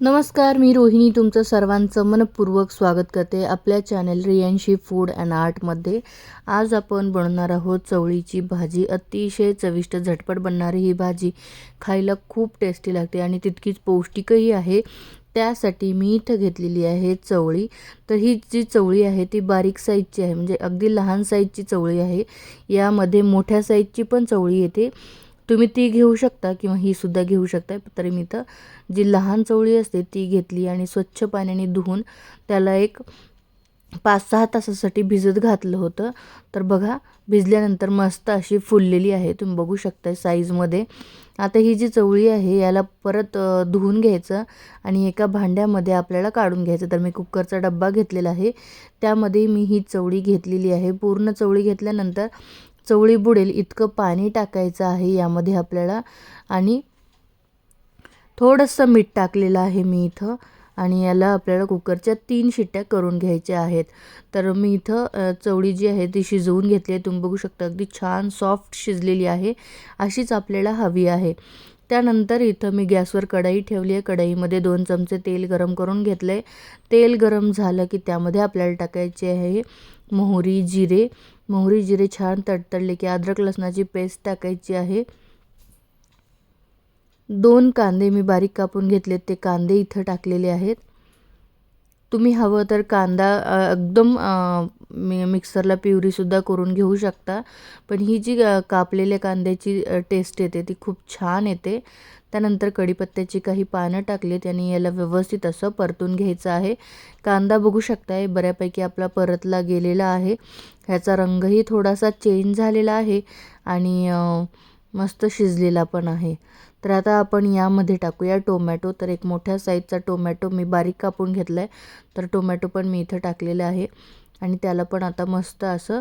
नमस्कार मी रोहिणी. तुमचं सर्वांचं मनपूर्वक स्वागत करते आपल्या चॅनल रियांशी फूड अँड आर्टमध्ये आज आपण बनवणार आहोत चवळीची भाजी. अतिशय चविष्ट झटपट बनणारी ही भाजी. खायला खूप टेस्टी लागते आणि तितकीच पौष्टिकही आहे. त्यासाठी मी इथं घेतलेली आहे चवळी. तर ही जी चवळी आहे ती बारीक साईजची आहे. म्हणजे अगदी लहान साईजची चवळी आहे. यामध्ये मोठ्या साईजची पण चवळी येते. तुम्ही ती घेऊ शकता किंवा ही सुद्धा घेऊ शकता. तरी मी तर जी लहान चवळी असते ती घेतली आणि स्वच्छ पाण्याने धुवून त्याला एक पाच सहा तासासाठी भिजत घातलं होतं. तर बघा भिजल्यानंतर मस्त अशी फुललेली आहे. तुम्ही बघू शकता साईजमध्ये आता ही जी चवळी आहे याला परत धुवून घ्यायचं आणि एका भांड्यामध्ये आपल्याला काढून घ्यायचं. तर मी कुकरचा डब्बा घेतलेला आहे. त्यामध्ये मी ही चवळी घेतलेली आहे. पूर्ण चवळी घेतल्यानंतर चवळी बुडेल इतकं पाणी टाकायचं आहे यामध्ये आपल्याला. आणि थोडंसं मीठ टाकलेलं आहे मी इथं. आणि याला आपल्याला कुकरच्या तीन शिट्ट्या करून घ्यायच्या आहेत. तर मी इथं चवळी जी आहे ती शिजवून घेतली आहे. तुम्ही बघू शकता अगदी छान सॉफ्ट शिजलेली आहे. अशीच आपल्याला हवी आहे. त्यानंतर इथं मी गॅसवर कढई ठेवली आहे. कढईमध्ये दोन चमचे तेल गरम करून घेतलं आहे तेल गरम झालं की त्यामध्ये आपल्याला टाकायचे आहे मोहरी जिरे. मोहरी जिरे छान तडतडले की अद्रक लसणाची पेस्ट टाकायची आहे. दोन कांदे मी बारीक कापून घेतलेत. ते कांदे इथं टाकलेले आहेत. तुम्ही हवं तर कांदा एकदम मिक्सरला प्युरीसुद्धा करून घेऊ शकता. पण ही जी कापलेल्या कांद्याची टेस्ट येते ती खूप छान येते. त्यानंतर कढीपत्त्याची काही पानं टाकलीत आणि याला व्यवस्थित असं परतून घ्यायचं आहे. कांदा बघू शकताय बऱ्यापैकी आपला परतला गेलेला आहे. ह्याचा रंगही थोडासा चेंज झालेला आहे. आणि मस्त शिजलेला पण आहे. तर आता आपण यामध्ये टाकूया टोमॅटो. तर एक मोठ्या साईजचा टोमॅटो मी बारीक कापून घेतला आहे तर टोमॅटो पण मी इथं टाकलेलं आहे. आणि त्याला पण आता मस्त असं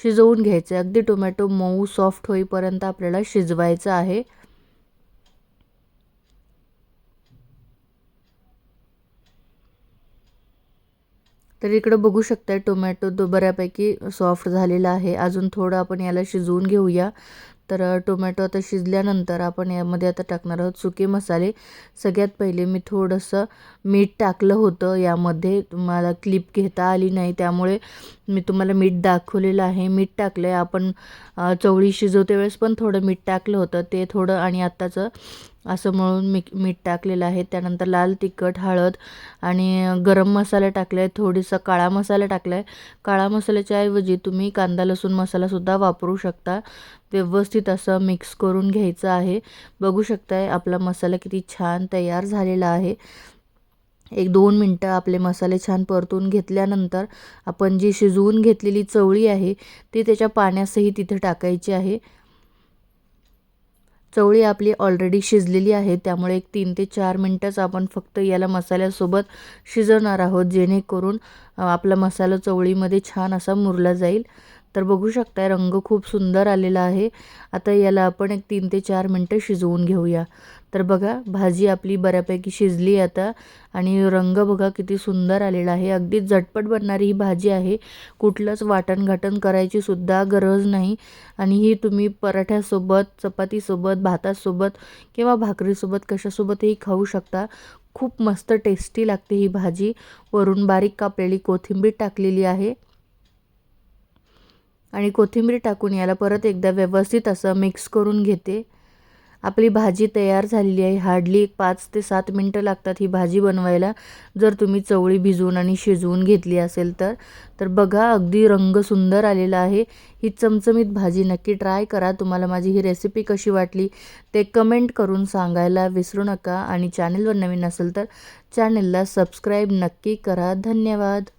शिजवून घ्यायचं आहे अगदी टोमॅटो मऊ सॉफ्ट होईपर्यंत आपल्याला शिजवायचं आहे. तर इकडं बघू शकताय टोमॅटो तो बऱ्यापैकी सॉफ्ट झालेला आहे. अजून थोडं आपण याला शिजवून घेऊया. तर टोमॅटो आता शिजल्यानंतर आपण यामध्ये आता टाकणार आहोत सुके मसाले. सगळ्यात पहिले मी थोडंसं मीठ टाकलं होतं यामध्ये. तुम्हाला क्लिप घेता आली नाही त्यामुळे मी तुम्हाला मीठ दाखवलेलं आहे. मीठ टाकलं आहे आपण चवळी शिजवते वेळेस पण थोडं मीठ टाकलं होतं. ते थोडं आणि आत्ताचं असं मळून मी मीठ टाकलेलं आहे. त्यानंतर लाल तिखट हळद आणि गरम मसाला टाकला आहे थोडंसं काळा मसाला टाकला आहे काळा मसाल्याच्या ऐवजी तुम्ही कांदा लसूण मसालासुद्धा वापरू शकता. व्यवस्थित असं मिक्स करून घ्यायचं आहे. बघू शकताय आपला मसाला किती छान तयार झालेला आहे. एक दोन मिनटं आपले मसाले छान परतून घेतल्यानंतर आपण जी शिजवून घेतलेली चवळी आहे ती त्याच्या पाण्यासही तिथे टाकायची आहे. चवळी आपली ऑलरेडी शिजलेली आहे त्यामुळे एक तीन ते चार मिनटंच आपण फक्त याला मसाल्यासोबत शिजवणार आहोत जेणेकरून आपला मसाला चवळीमध्ये छान असा मुरला जाईल. तर बघू शकताय रंग खूप सुंदर आलेला आहे. आता याला आपण एक तीन ते चार मिनटं शिजवून घेऊया. तर बघा भाजी आपली बऱ्यापैकी शिजली आता. आणि रंग बघा किती सुंदर आलेला आहे. अगदी झटपट बनणारी ही भाजी आहे. कुठलंच वाटणघाटण करायचीसुद्धा करायची सुद्धा गरज नाही. आणि ही तुम्ही पराठ्यासोबत चपातीसोबत भातासोबत किंवा भाकरीसोबत कशासोबतही खाऊ शकता. खूप मस्त टेस्टी लागते ही भाजी. वरून बारीक कापलेली कोथिंबीर टाकलेली आहे. आणि कोथिंबीर टाकून याला परत एकदा व्यवस्थित असं मिक्स करून घेते. आपली भाजी तयार झालेली आहे. हार्डली एक पाच ते सात मिनटं लागतात ही भाजी बनवायला. जर तुम्ही चवळी भिजवून आणि शिजवून घेतली असेल तर. तर बघा अगदी रंग सुंदर आलेला आहे. ही चमचमीत भाजी नक्की ट्राय करा. तुम्हाला माझी ही रेसिपी कशी वाटली ते कमेंट करून सांगायला विसरू नका. आणि चॅनलवर नवीन असेल तर चॅनलला सबस्क्राईब नक्की करा. धन्यवाद.